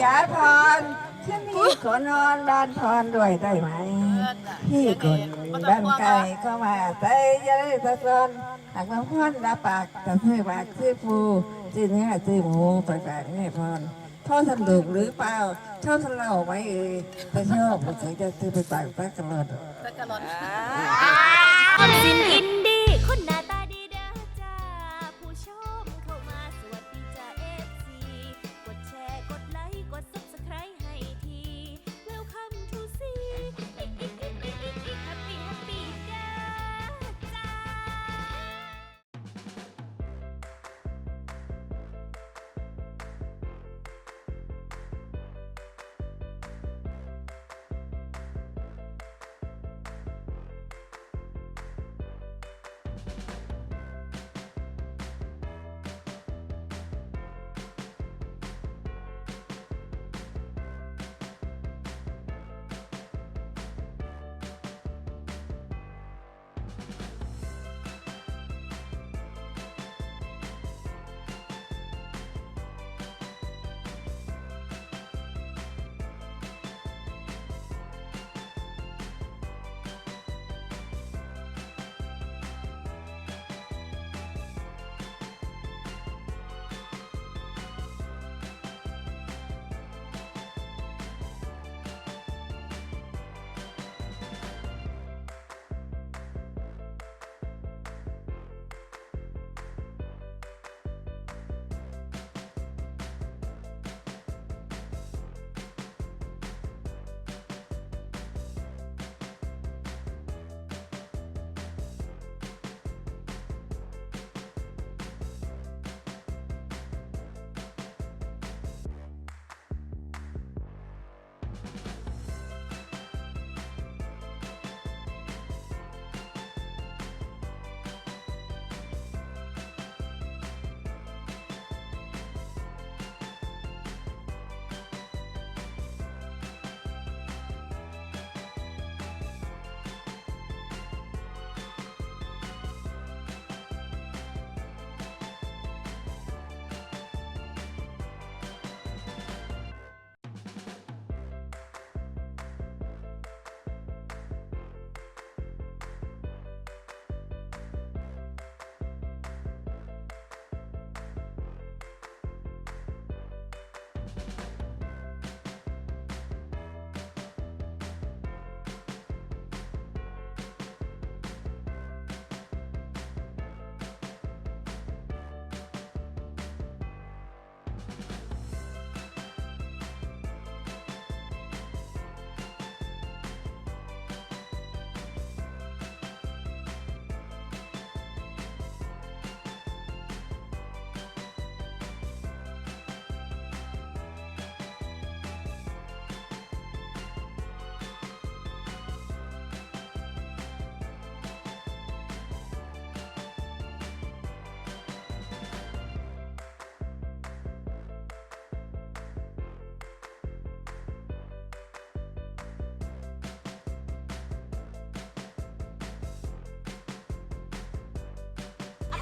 จ๋าพรฉันนี่ขอนอนบ้านพรด้วยได้ไหม พี่คนบ้านไกลก็มาใส่ยาเลยสะซอนหากน้องพรรับปากจะซื้อปากซื้อปูซื้อเนื้อซื้อหมูไปฝากแม่พรพ่อทำถูกหรือเปล่าชอบทำเหล้าไหมเอ่ยถ้าชอบผมจะซื้อไปฝากป้ากันเลยออมสินอินดี้คน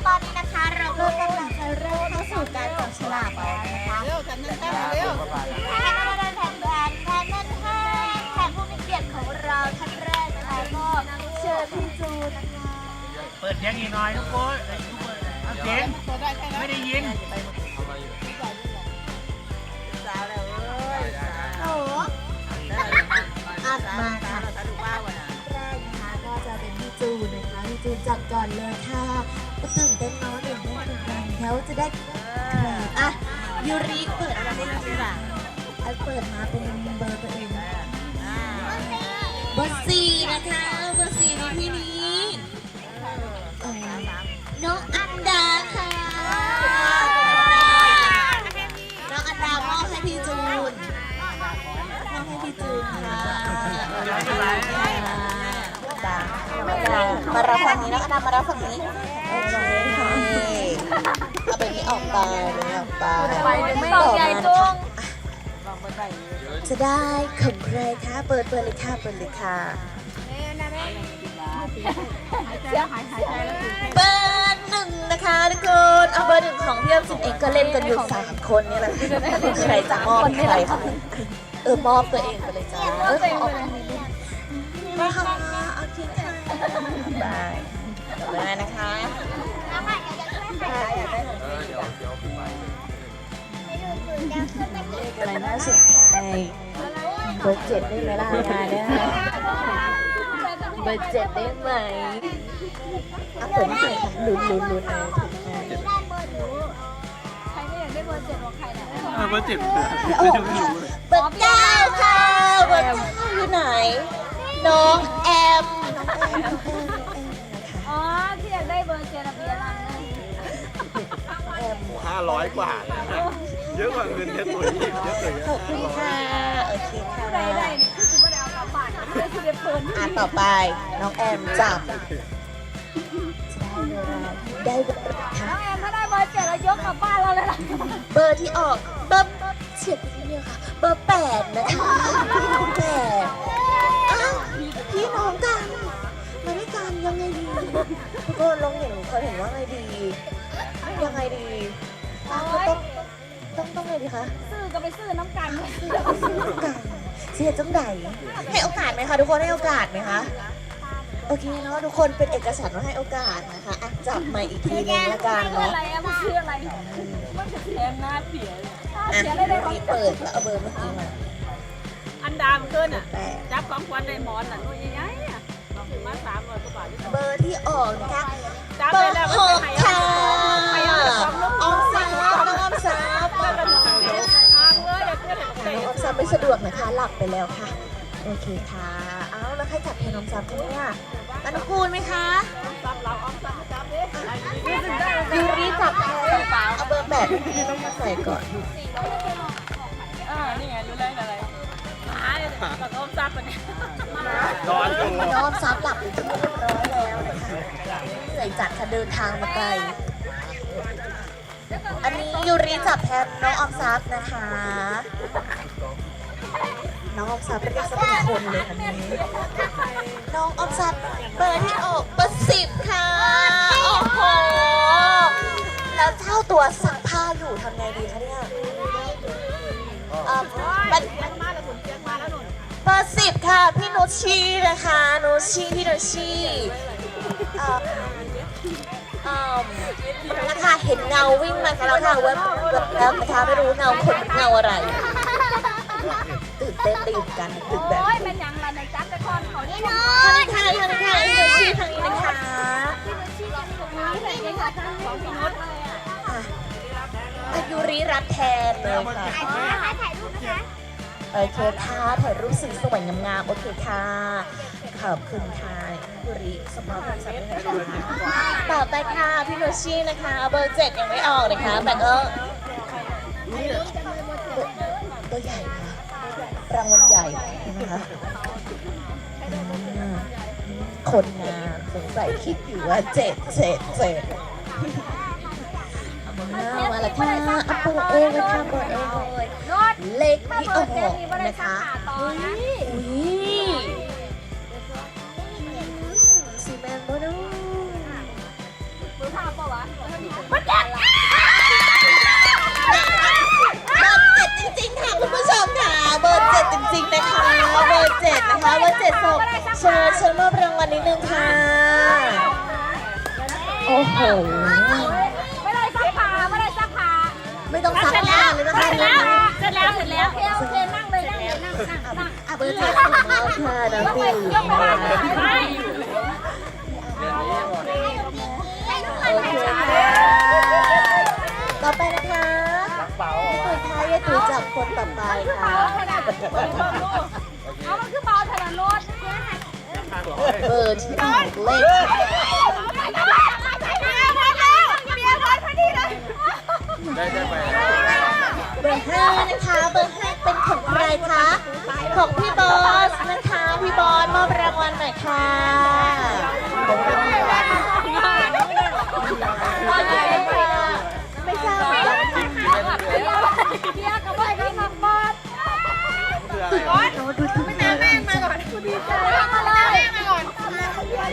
ตอนนี้นะคะเราก็กำลังจะเริ่มเข้าสู่การจับฉลากแล้วนะคะเร็วแทนนั่นแทนเร็วแทนนั่นแทนแทนแทนนั่นแทนแทนผู้มีเกียรติของเราท่านแรกนะคะก็เชิญพี่จูนนะคะ เปิดเสียงอีกหน่อยทุกคนเอาเสียงไม่ได้ยินโอ้โหอัดมาค่ะแรกนะคะก็จะเป็นพี่จูนนะคะพี่จูนจับก่อนเลยค่ะ ก็ตื่นเต้นเนาะตื่นเต้นตื่นเต้นแล้วจะได้อะยูริเปิดอะไรได้ยูริอะอันเปิดมาเป็นเบอร์ตัวเองเบอร์สี่นะคะเบอร์สี่ในที่นี้เอ่อน้องอันดาค่ะน้องอันดามอบให้พี่จูนมอบให้พี่จูนค่ะมารับฝั่งนี้นะอนามารับฝั่งนี้โอออกไปนี้ออกไปไม่ตอกใหญ่จุงจะได้ของใครคะเปิดเปิดเลยค่ะเปิดเลยค่ะเปิดหนึ่งนะคะทุกคนเอาเบอร์หนึ่งของพี่ออมสินเองก็เล่นกันอยู่สามคนนี่แหละใครจะมอบใครคะเออมอบตัวเองไปเลยจ้าเออขอนะคะโอเคค่ะบายบายนะคะ อะไรน่าสนใจเบอร์เจ็ดได้ไหมล่ะงานเนี่ยเบอร์เจ็ดได้ไหมอะเปิดไม่เปิดค่ลุ้นลุ้นลุ้นเอาถูกไหมเบอร์เจ็ดไม่ถูกรู้เลยเบอร์เก้าค่ะเบอร์เก้าอยู่ไหน น้องแอม ร้อยกว่าเยอะกว่าเงินแค่ตัวนี้เยอะเลยขอบคุณค่ะ โอเคค่ะได้ได้นี่คือจะไม่ได้เอากลับบ้านได้คือได้เพิ่นอะต่อไปน้องแอมจับได้เบอร์อะไรค่ะน้องแอมถ้าได้เบอร์เจ็ดแล้วยกกลับบ้านเราเลยล่ะเบอร์ที่ออกเบอร์เฉียดไปนิดเดียวค่ะ เบอร์แปดนะคะแปดอ้าวพี่น้องกัน มาด้วยกันยังไงดีทุกคนลองเห็นเขาเห็นว่าไงดี ยังไงดีอะก็ ต้องต้องต้องไงดีคะซื้อก็ไปซื้อน้ำกันเสียจังใดให้โอกาสไหมคะทุกคนให้โอกาสไหมคะโอเคเนาะทุกคนเป็นเอกสารว่าให้โอกาสนะคะอะจับใหม่อีกทีนึงละกันซื้อเนาะอะไรอะมันซื้ออะไรมันจะเสียหน้าเสียเลยหน้าอะเสียได้เลยมีเปิดแล้วเอาเบอร์เมื่อกี้มาอันดามขึ้นอะแปดจับของควันในหมอนอะนู่นยังไงอะถึงมาสามร้อยกว่าบาทเบอร์ที่ออกนะคะจับเบไปอร์แล้วหมันก ไม่สะดวกนะคะ หลับไปแล้วค่ะ โอเคค่ะ เอาแล้วใครจับแทนน้องทรัพย์คะเนี่ยอนุกูลไหมคะซับเราออมซับจับดิยูริจับแทนเอาเบอร์แปดที่ต้องมาใส่ก่อนอ่านี่ไงรู้เลยอะไรหาเนี่ยกับออมซับอันนี้นอนอยู่นองซับหลับอยู่ที่เรียบร้อยแล้วนะคะเหนื่อยจัดค่ะเดินทางมาไกลอันนี้ยูริจับแทนน้องออมซับนะคะ น้องออมซับเรียกซะเป็นคนเลยอันนี้น้องออมซับเบอร์ที่ออกเบอร์สิบค่ะ โอ้โห แล้วเจ้าตัวซักผ้าอยู่ทำไงดีคะเนี่ยเอ่อมันมาเบอร์สิบค่ะ พี่นุชชีนะคะนุชชีพี่นุชชีเอ่อเอ่อนะคะเห็นเงาวิ่งมาแล้วค่ะเว็บเว็บแล้วนะคะไม่รู้เงาคนเงาอะไร เต้นตื่นกันตื่นแบบโอ้ยเป็นยังไรในจัดแต่ก่อนเขาเนี่ยเนาทางนี้ค่ะทางนี้ค่ะพี่นุชชีทางนี้นะคะที่จะมีตรงนี้เลยยังค่ะทั้งของพี่นุชเลยอะอะอายุริรัตน์แทนเลยค่ะถ่ายรูปนะคะโอเคค่ะถ่ายรูปสวยๆงามๆโอเคค่ะ ขอบคุณค่ะยุริสมภารสัตว์นะคะต่อไปค่ะพี่โนชี่นะคะ เบอร์เจ็ดยังไม่ออกนะคะ แต่ก็ นะคะอืมคนงานสงสัยคิดอยู่ว่าเจ็ดเจ็ดเจ็ดเอามาแล้วค่ะเอาเปิดเองเลยค่ะเปิดเองเลยนุชเลขมาที่เปิออดเจกนี่ไม่ได้นะสักคะขาต่อนะอุ้ยซีเมนต์บอนูมือพาปะวะเบอร์เจ็ดจ จ็ดจริงๆนะคะเบอร์เจ็ดนะคะเบอร์เจ็ดส่งเชิญเชิญมอบรางวัลนิดนึงค่ะโอ้โหไม่ได้สักขาไม่ได้สักขาไม่ต้องซักผ้าเลยนะคะเนี่ยเสร็จแล้วเสร็จแล้วโอเคโอเคนั่งเลยนั่งเลยนั่งนั่งนั่งอะเบอร์เจ็ดส่งมอบค่ะน้องบิวยกไปบ้านเลยไปโอเคค่ะ คนต่อไปค่ะเอามันคือเบาถนนรถเบอร์ที่ออกเลขได้ได้ไปเบอร์ห้านะคะ เบอร์ห้าเป็นของใครคะของพี่บอสนะคะ พี่บอสมอบรางวัลหน่อยค่ะมอบรางวัลไม่ทราบเหมือนกันเบียร์กับ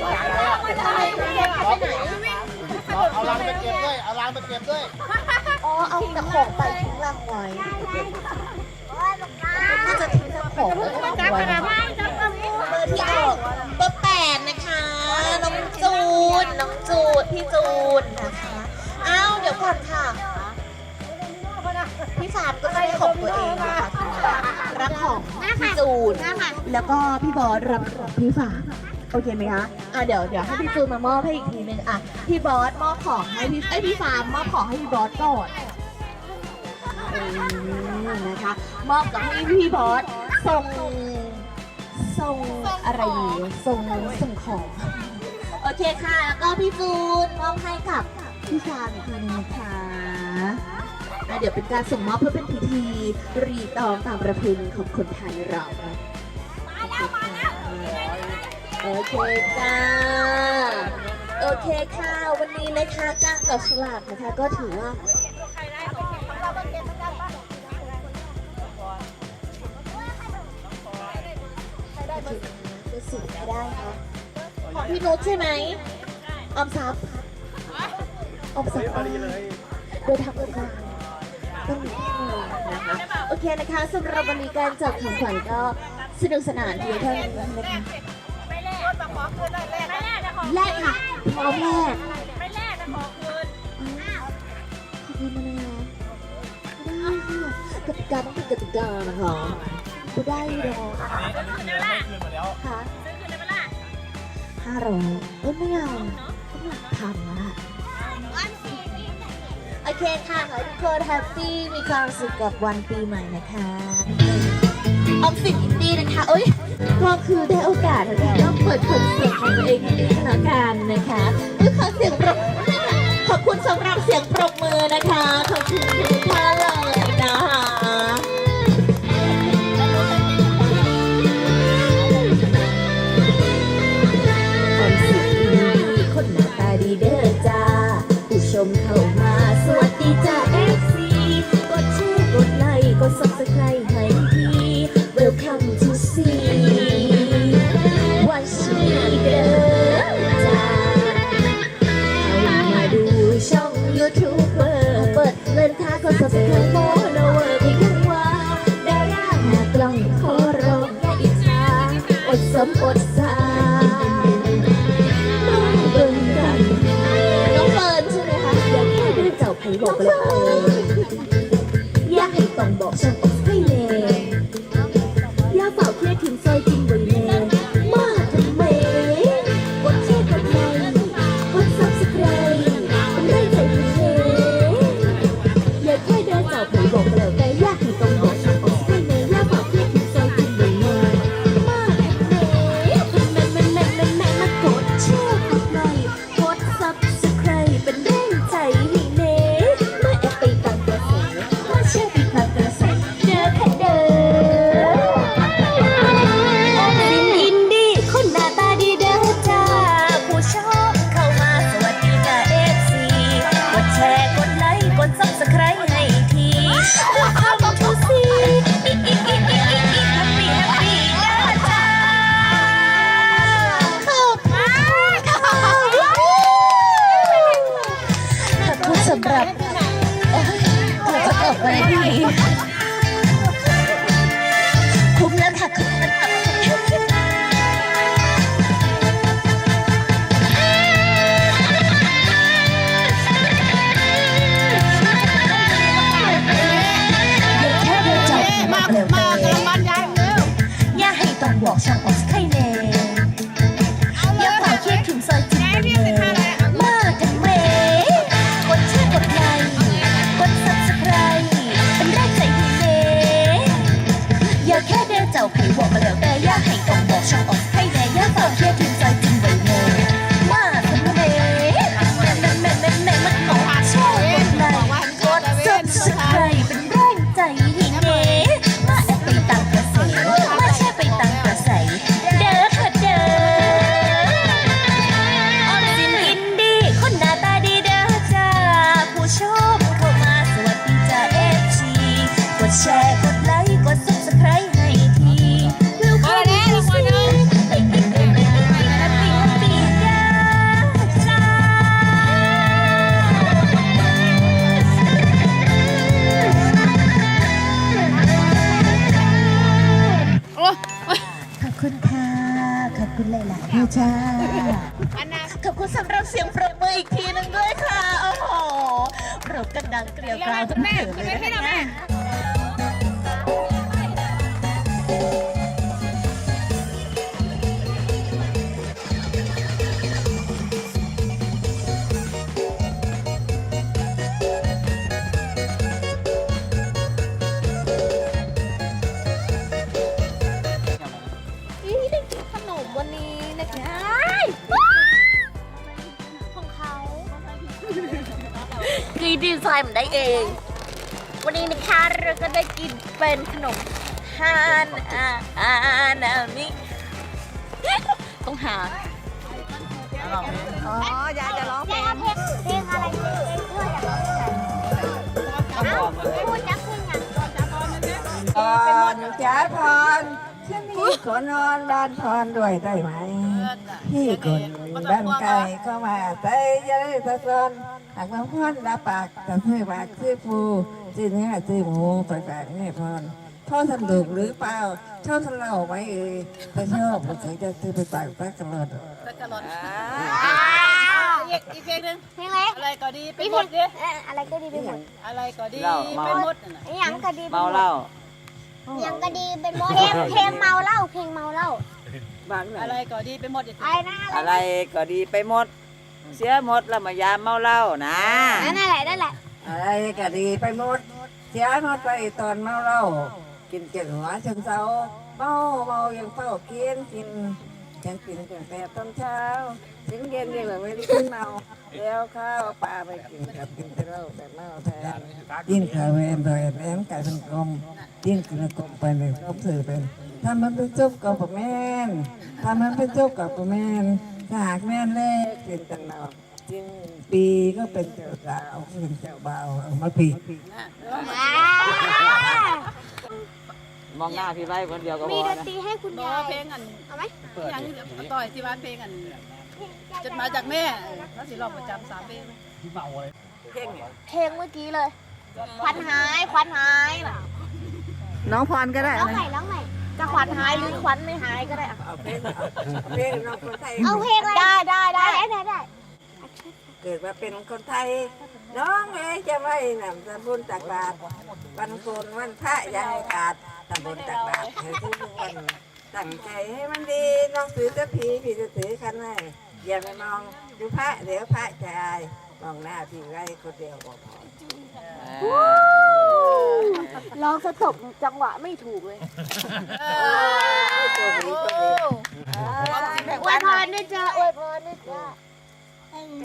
เลยแม่มาก่อนเอาลังไปเก็บมาเก็บด้วย อ๋อ เอาแต่ของไปทิ้งรังไว้น่าจะทิ้งแต่ของแล้วก็วางไว้เบอร์ที่ออกเบอร์แปดนะคะ น้องจูน น้องจูน พี่จูนนะคะ อ้าว เดี๋ยวก่อนค่ะ พี่ฟาร์มก็จะได้ของตัวเองนะคะรับของพี่จูน แล้วก็พี่บอสรับของพี่ฟาร์มโอเคไหมคะ อะเดี๋ยวเดี๋ยวให้พี่จูนมามอบให้อีกทีนึงอะพี่บอสมอบของให้พี่ไอยพี่ฟาร์มมอบของให้พี่บอสก่อนอืมนะคะมอบกับให้พี่บอสส่งส่งอะไรดีส่งส่งของ โอเคค่ะ แล้วก็พี่จูนมอบให้กับพี่ฟาร์มอีกทีนึงนะคะอะเดี๋ยวเป็นการส่งมอบเพื่อเป็นพิธีรีตองตามประเพณีของคนไทยเรานะมาแล้วมาแล้ว โอเคจ้า โอเคค่ะ วันนี้นะคะการจับฉลากนะคะก็ถือว่าจะสิ่งไม่ได้ค่ะของพี่นุชใช่ไหมออมทรัพย์ออมทรัพย์พอดีเลยโดยทำงานต้องมีที่มือนะคะโอเคนะคะสำหรับวันนี้การจับของขวัญก็สนุกสนานเพียงเท่านี้นะคะ อคืนได้แลกไม่แลกจะขอแรกค่ะพร้อแรกไม่แลกจะขอคืนขอบคุณนะคะได้ค่ะกติกาต้องเป็นกติกานะคะก็ได้หรอคืนมาแล้วค่ะซื้อคืนได้ไหมล่ะห้าร้อยเอ้ยไม่เอาต้องหลักพันละโอเคค่ะขอให้ทุกคนแฮปปี้มีความสุขกับวันปีใหม่นะคะออมสินอินดี้นะคะเอ้ย ก็คือได้โอกาสที่จะเปิดคอนเสิร์ตของตัวเองอีกแล้วกันนะคะอุ้ยขอเสียงปรบขอบคุณสำหรับเสียงปรบมือนะคะ เอง วันนี้นะคะเราก็ได้กินเป็นขนมฮานอาอานามิต้องหาอ๋อยายจะร้องเพลงเพลงเพลงอะไรเพลงเพื่ออยากร้องเพลงเอ้าพูดจักเพลงอย่างก่อนจะร้องนะก่อนจะพรฉันมีขอนอนบ้านพรด้วยได้ไหม พี่คนบ้านไกลก็มาใส่ยัยตะซอนหากมาพรรับปากแต่เพื่อปากซื้อปูซื้อเนื้อซื้อหมูไปฝากแม่พรพ่อสนุกหรือเปล่าชอบทะเลาะไหมเอ่ยถ้าชอบผมจะซื้อไปฝากป้ากระโดดตะกะลอนอีกอีกเพลงหนึ่งเพลงอะไรอะไรก็ดีไปพี่หเพมลดงดิอะไรก็ดีไปหมดอะไรก็ดีเหล้าเมาไปหมดนั่นน่ะไอ้หยังก็ดีเมาเหล้า ยังก็ดีเป็นหมดเพลงเพลงเมาเหล้าเพลงเมาเหล้าบางหน่อะอยไรก็ดีไปหมดอีกอะไรนะอะอะไรไรก็ดีไปหมด เสียหมดแล้วมายามเมาเหล้านะนั่นแหละนั่นแหละอะไรก็ดีไปหมด เสียหมดไปตอนเมาเหล้ากินเจ็ดหัวจนเช้าเมาเมายังเฝ้ากินกินยังกินตั้งแต่ตอนเช้า ถึงเย็นยังไม่ได้กินเมาแล้วข้าวปลาไปกินกับกินแต่เหล้าแต่เมาแทนยิ่งขาเวนโดยแหลมกลายเป็นกลมยิ่งกระกลมไปเลยรบสื่อเป็นถ้ามันเป็นจุบกับแม่นถ้ามันเป็นจุบกับแม่นถ้าหากแม่นเล็กเป็นตังเนาจริงปีก็เป็นเจ้าสาวเป็นเจ้าบ่าวเอามาปีอ่ามองหน้าพี่ไว้คนเดียวก็พมีอดนนะตรีให้คุณบอยายเพลงอันเอาไหมยังต่อยที่บ้านเพลงอัน จดหมายจากแม่เขาสิร้องประจำสามเพลงเพลงเมื่อกี้เลยควันหายควันหายน่ะน้องพรก็ได้ร้องใหม่ร้องใหม่จะควันหายหรือควันไม่หายก็ได้อะเอาเพลงเอาเพลงน้องคนไทยเอาเพลงอะไรได้ได้ได้ได้ได้เกิดมาเป็นคนไทย น้องเอ๋ยจะไม่นำตะบุญตักบาตรวันโกนวันพระอยังให้ขาดตะบุญตักบาตรให้ทุกวันตั้งใจให้มันดีน้องถือจะผีพี่จะถือคันให้ อย่าไปมองดูพระเดี๋ยวพระจะอายมองหน้าพี่ไว้คนเดียวก็พอร้องสะตกจังหวะไม่ถูกเลยตัวนี้ตัวนี้อวยพรด้วยจ้าอวยพรด้วยจ้า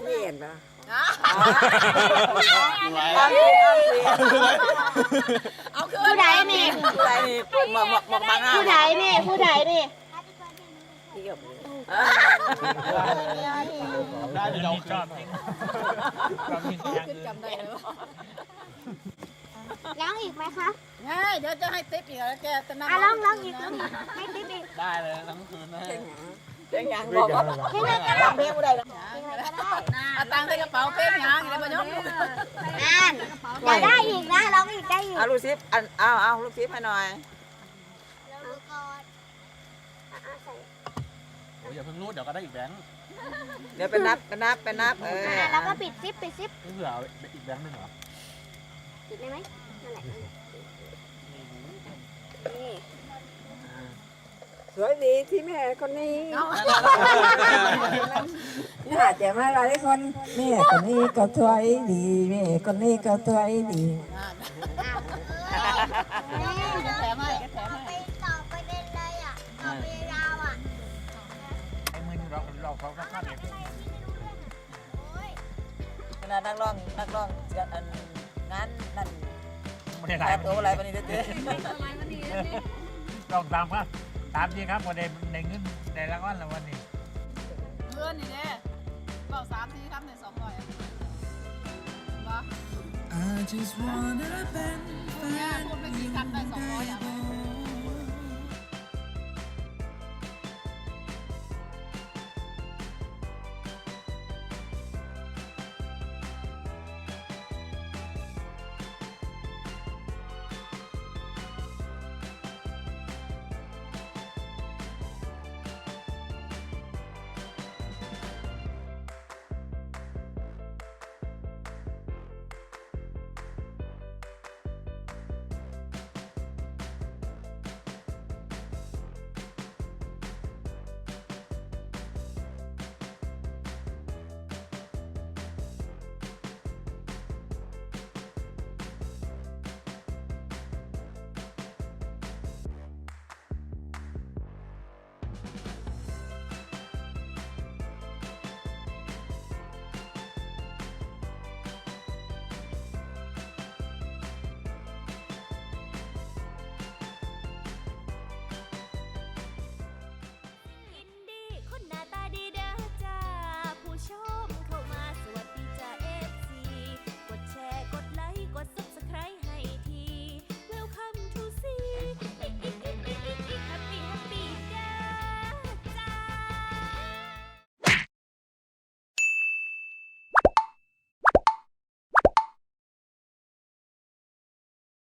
ไม่เห็นปะเอาคืผู้นใดนี่อะไรนี่หมอกหมอกหมอกบางอะผู้ใดนี่ผู้ใดนี่ พี่กับได้เราชอบจริงเราจริงอย่างขึ้นอื่นจำได้เลยร้องอีกไหมคะง่ายเดี๋ยวจะให้ติ๊บอีกแล้วแกจะนั่งอะร้องร้องอีกร้องอีกให้ติ๊บอีกได้เลยทั้งคืนนะเพลงหยังเสียงยังบอกว่าเพลงอะไรก็ได้เพลงอะไรก็ได้เอาตังค์ในกระเป๋าเพลงยังเดี๋ยวมายกอ่านอยากได้อีกนะร้องอีกได้อีกเอาลูกซิปอันเอาเอาลูกซิปให้หน่อยอ ย่าเพิ่งรูดเดี๋ยวก็ได้อีกแบงค์เดี๋ยวไปนับไปนับไปนับเอออ่าแล้วก็ปิดซิปปิดซิปเผื่ออีกแบงค์หนึงเหรอปิดได้ไหมนั่นแหละนี่สวยดีที่แม่คนนี้น่าจะมาหลายคนแม่คนนี้ก็สวยดีแม่คนนี้ก็สวยดีแถ ขนาดนักร้องนักร้องเสียงอันงานนั่นไม่ได้หแต่ลายตัวอะไรวันนี้เด้อลองตามครับตามดีครับวันในในเงินในรางวัลละวันนี้เพื่อนนี่เนี่ยบอกสามทีครับในสองร้อยว่าเนี่ยพูดไม่กี่คำได้สองร้อยอะ